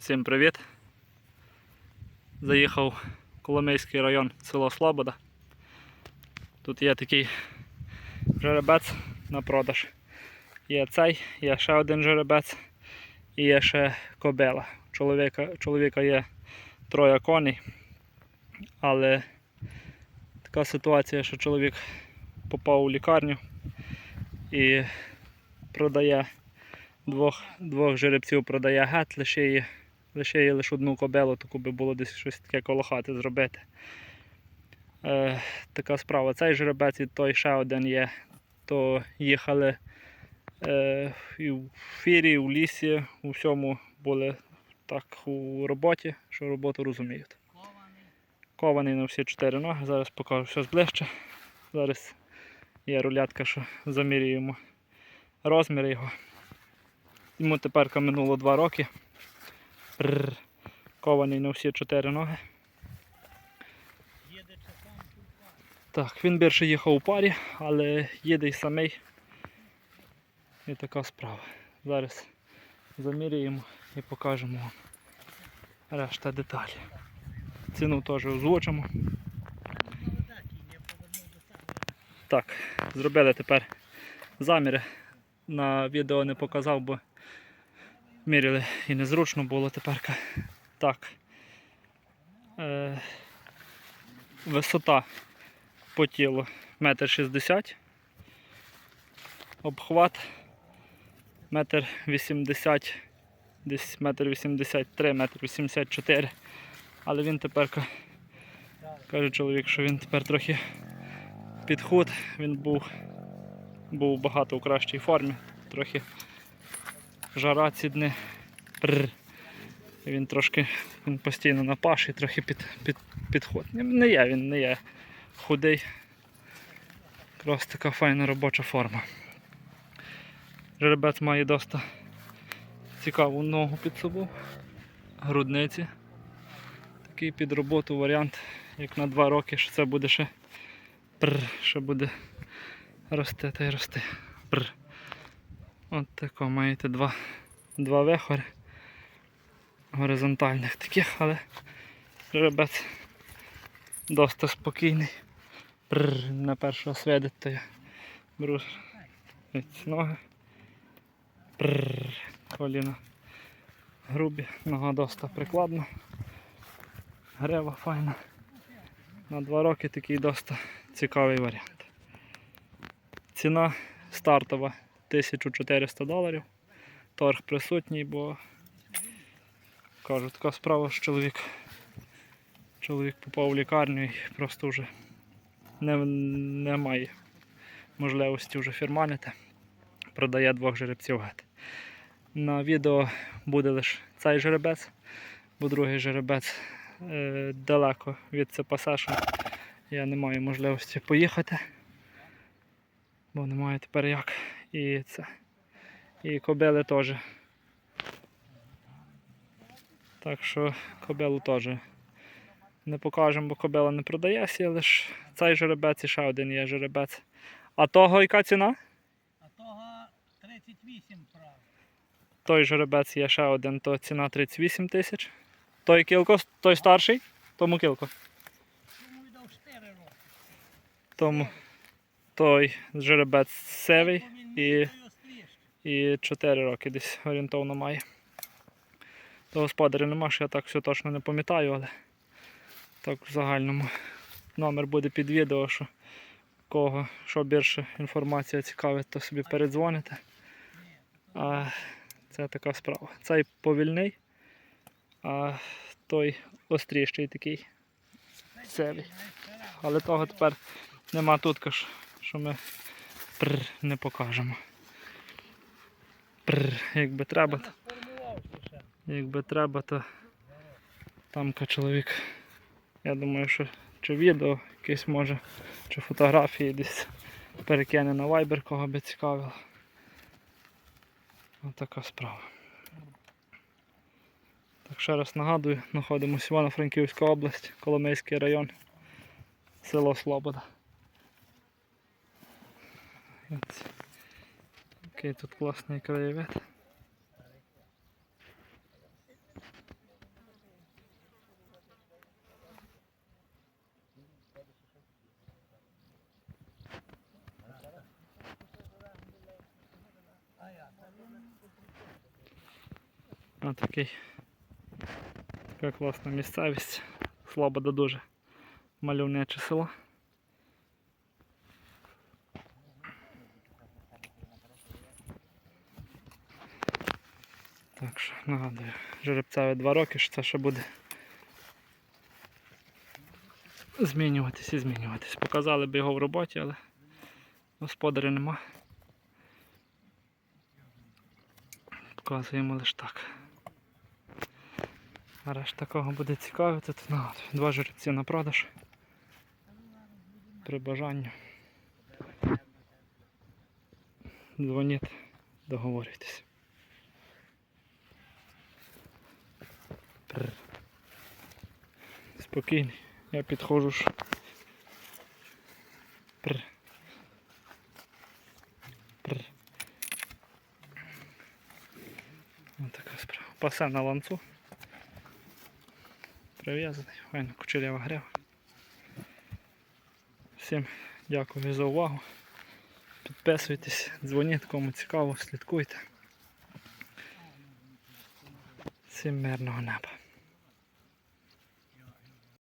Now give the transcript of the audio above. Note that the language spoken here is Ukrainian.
Всім привіт! Заїхав в Коломийський район село Слобода. Тут є такий жеребець на продаж. Є цей, є ще один жеребець і є ще кобила. Чоловіка, чоловіка є троє коней, але така ситуація, що чоловік попав у лікарню і продає двох, двох жеребців продає гет, лише її, лише її лише одну кобилу, таку би було десь щось таке коло хати зробити. Е, така справа. Цей жеребець і той ще один є. То їхали е, і в фірі, і в лісі, у всьому були так у роботі, що роботу розуміють. Кований на всі чотири ноги, зараз покажу все зближче. Зараз є рулятка, що замірюємо розмір його. Йому тепер минуло 2 роки. Прррр. Кований на всі чотири ноги. Так, він більше їхав у парі, але їде й самий. І така справа. Зараз заміряємо і покажемо вам решта деталі. Ціну теж озвучимо. Так, зробили тепер заміри. На відео не показав, бо міряли і незручно було тепер. Так. Е, висота по тілу 1,60 м. Обхват 1,80 м, десь 1,83 м, 1,84 м. Але він тепер каже чоловік, що він тепер трохи підход, він був, був багато у кращій формі, трохи жара ці дни. Пррр. Він трошки він постійно на паші, трохи під, під, підход. Не є, він не є худий. Якраз така файна робоча форма. Жеребець має досить цікаву ногу під собою, грудниці. Такий під роботу варіант, як на 2 роки, що це буде ще прр, ще буде рости та й рости. Прр. От тако маєте два, два вихори горизонтальних таких, але жеребець досить спокійний. Пррр, на першого сведить, то я беру ноги. Пррр, коліна грубі, нога досить прикладна. Грева файна. На два роки такий досить цікавий варіант. Ціна стартова 1400 доларів. Торг присутній, бо кажу, така справа, що чоловік, чоловік попав в лікарню і просто вже не, немає можливості вже фірманити. Продає двох жеребців гет. На відео буде лише цей жеребець, бо другий жеребець е, далеко від ЦПС, я не маю можливості поїхати, бо не маю тепер як. І це. І кобили теж. Так що кобилу теж не покажемо, бо кобила не продається, лише цей жеребець і ще один є жеребець. А того яка ціна? А того 38 прав. Той жеребець є ще один, то ціна 38 тисяч. Той кілко, той старший, тому кілко. Йому віддав 4 роки. Тому той жеребець сивий і, і... і 4 роки десь орієнтовно має. До господаря нема, що я так все точно не пам'ятаю, але так в загальному номер буде під відео, що кого що більше інформація цікавить, то собі передзвоните. А це така справа. Цей повільний, а той остріший такий. Севий. Але того тепер нема тут, каш, що ми прр, не покажемо. Прр, якби треба, то, якби треба, то там ка чоловік. Я думаю, що чи відео якесь може, чи фотографії десь перекине на Viber, кого би цікавило. Ось така справа. Так ще раз нагадую, знаходимося Івано-Франківська область, Коломийський район, село Слобода. От. Який тут класний краєвид. Ось такий така класна місцевість, слабо да дуже мальовниче село. Так що нагадую, жеребцеві 2 роки, що це ще буде змінюватись і змінюватись. Показали б його в роботі, але господаря нема. Показуємо лише так. А решта кого буде цікавити, то нагадую. Два жеребці на продаж. При бажанні. Дзвоніть, договорюйтесь. Спокійний. Я підходжу ж. Така справа. Пасе на ланцу. Прив'язаний, файно кучерява грива. Всім дякую за увагу. Підписуйтесь, дзвоніть, кому цікаво, слідкуйте. Всім мирного неба.